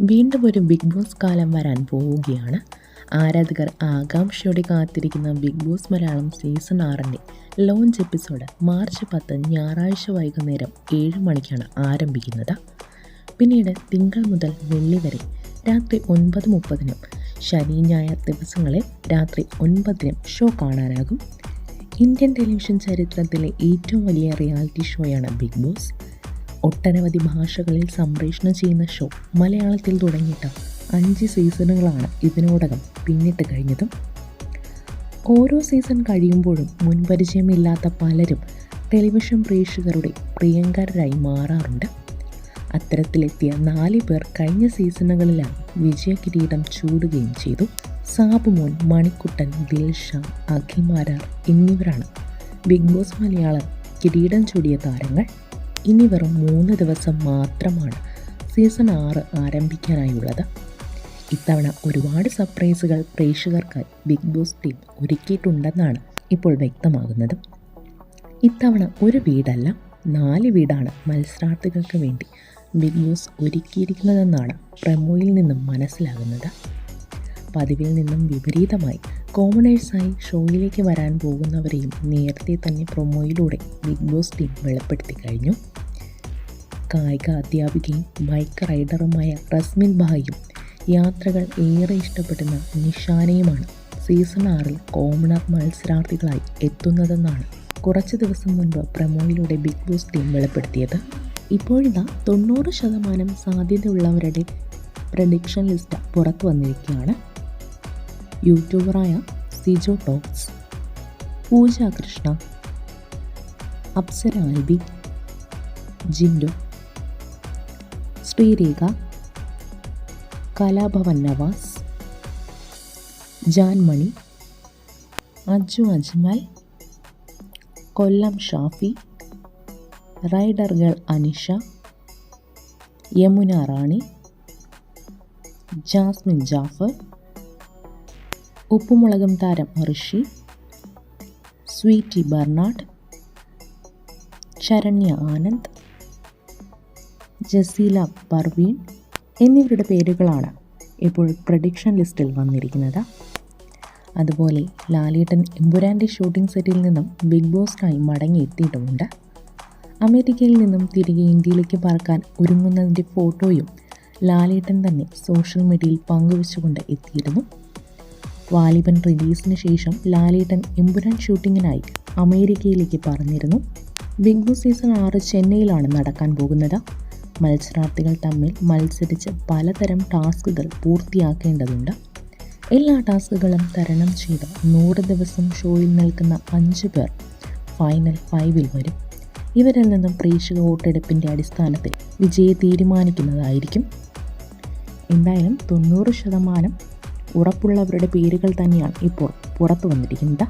വീണ്ടും ഒരു big boss കാലം വരാൻ പോവുകയാണ്. ആരാധകർ ആകാംക്ഷയോടെ കാത്തിരിക്കുന്ന ബിഗ് ബോസ് മലയാളം സീസൺ ആറിന്റെ ലോഞ്ച് എപ്പിസോഡ് മാർച്ച് പത്ത് ഞായറാഴ്ച വൈകുന്നേരം ഏഴ് മണിക്കാണ് ആരംഭിക്കുന്നത്. പിന്നീട് തിങ്കൾ മുതൽ വെള്ളി വരെ രാത്രി ഒൻപത് മുപ്പതിനും ശനി ഞായർ ദിവസങ്ങളിൽ രാത്രി ഒൻപതിനും ഷോ കാണാനാകും. ഇന്ത്യൻ ടെലിവിഷൻ ചരിത്രത്തിലെ ഏറ്റവും വലിയ റിയാലിറ്റി ഷോയാണ് ബിഗ് ബോസ്. ഒട്ടനവധി ഭാഷകളിൽ സംപ്രേഷണം ചെയ്യുന്ന ഷോ മലയാളത്തിൽ തുടങ്ങിയിട്ട് അഞ്ച് സീസണുകളാണ് ഇതിനോടകം പിന്നിട്ട് കഴിഞ്ഞതും. ഓരോ സീസൺ കഴിയുമ്പോഴും മുൻപരിചയമില്ലാത്ത പലരും ടെലിവിഷൻ പ്രേക്ഷകരുടെ പ്രിയങ്കരായി മാറാറുണ്ട്. അത്തരത്തിലെത്തിയ നാല് പേർ കഴിഞ്ഞ സീസണുകളിലാണ് വിജയ കിരീടം ചൂടുകയും ചെയ്തു. സാബുമോൻ മണിക്കുട്ടൻ ദിൽഷ അഖിമാരാർ എന്നിവരാണ് ബിഗ് ബോസ് മലയാളം കിരീടം ചൂടിയ താരങ്ങൾ. ഇനി വെറും മൂന്ന് ദിവസം മാത്രമാണ് സീസൺ ആറ് ആരംഭിക്കാനായുള്ളത്. ഇത്തവണ ഒരുപാട് സർപ്രൈസുകൾ പ്രേക്ഷകർക്കായി ബിഗ് ബോസ് ടീം ഒരുക്കിയിട്ടുണ്ടെന്നാണ് ഇപ്പോൾ വ്യക്തമാകുന്നത്. ഇത്തവണ ഒരു വീടല്ല നാല് വീടാണ് മത്സരാർത്ഥികൾക്ക് വേണ്ടി ബിഗ് ബോസ് ഒരുക്കിയിരിക്കുന്നതെന്നാണ് പ്രമോയിൽ നിന്നും മനസ്സിലാകുന്നത്. പതിവിൽ നിന്നും വിപരീതമായി കോമണേഴ്സായി ഷോയിലേക്ക് വരാൻ പോകുന്നവരെയും നേരത്തെ തന്നെ പ്രൊമോയിലൂടെ ബിഗ് ബോസ് ടീം വെളിപ്പെടുത്തി കഴിഞ്ഞു. കായിക അധ്യാപികയും ബൈക്ക് റൈഡറുമായ റസ്മിൻ ഭായും യാത്രകൾ ഏറെ ഇഷ്ടപ്പെടുന്ന നിഷാനയുമാണ് സീസൺ ആറിൽ കോമണർ മത്സരാർത്ഥികളായി എത്തുന്നതെന്നാണ് കുറച്ച് ദിവസം മുൻപ് പ്രമോയിലൂടെ ബിഗ് ബോസ് ടീം വെളിപ്പെടുത്തിയത്. ഇപ്പോഴിതാ തൊണ്ണൂറ് ശതമാനം സാധ്യതയുള്ളവരുടെ പ്രഡിക്ഷൻ ലിസ്റ്റ് പുറത്തു വന്നിരിക്കുകയാണ്. യൂട്യൂബറായ Sijo talks Pooja Krishna Apsara Albi Jintu Sreerekha Kalabhavan Navas Janmoni Aju Ajmal Kollam Shafi rider girl Anisha Yamuna Rani Jasmine Jafar Uppum Mulakum താരം ഋഷി സ്വീറ്റി ബർണാഡ് ശരണ്യ ആനന്ദ് ജസീല പർവീൻ എന്നിവരുടെ പേരുകളാണ് ഇപ്പോൾ പ്രഡിക്ഷൻ ലിസ്റ്റിൽ വന്നിരിക്കുന്നത്. അതുപോലെ ലാലേട്ടൻ എമ്പുരാന്റെ ഷൂട്ടിംഗ് സെറ്റിൽ നിന്നും ബിഗ് ബോസിനായി മടങ്ങിയെത്തിയിട്ടുമുണ്ട്. അമേരിക്കയിൽ നിന്നും തിരികെ ഇന്ത്യയിലേക്ക് പറക്കാൻ ഒരുങ്ങുന്നതിന്റെ ഫോട്ടോയും ലാലേട്ടൻ തന്നെ സോഷ്യൽ മീഡിയയിൽ പങ്കുവച്ചുകൊണ്ട് എത്തിയിരുന്നു. വാലിബൻ റിലീസിന് ശേഷം ലാലേട്ടൻ എമ്പുരാൻ ഷൂട്ടിങ്ങിനായി അമേരിക്കയിലേക്ക് പറഞ്ഞിരുന്നു ബിഗ് ബോസ് സീസൺ ആറ് ചെന്നൈയിലാണ് നടക്കാൻ പോകുന്നത്. മത്സരാർത്ഥികൾ തമ്മിൽ മത്സരിച്ച് പലതരം ടാസ്കുകൾ പൂർത്തിയാക്കേണ്ടതുണ്ട്. എല്ലാ ടാസ്കുകളും തരണം ചെയ്ത് നൂറ് ദിവസം ഷോയിൽ നിൽക്കുന്ന അഞ്ച് പേർ ഫൈനൽ ഫൈവിൽ വരും. ഇവരിൽ നിന്നും പ്രേക്ഷക വോട്ടെടുപ്പിന്റെ അടിസ്ഥാനത്തിൽ വിജയെ തീരുമാനിക്കുന്നതായിരിക്കും. എന്തായാലും തൊണ്ണൂറ് ശതമാനം ഉറപ്പുള്ളവരുടെ പേരുകൾ തന്നെയാണ് ഇപ്പോൾ പുറത്തു വന്നിരിക്കുന്നത്.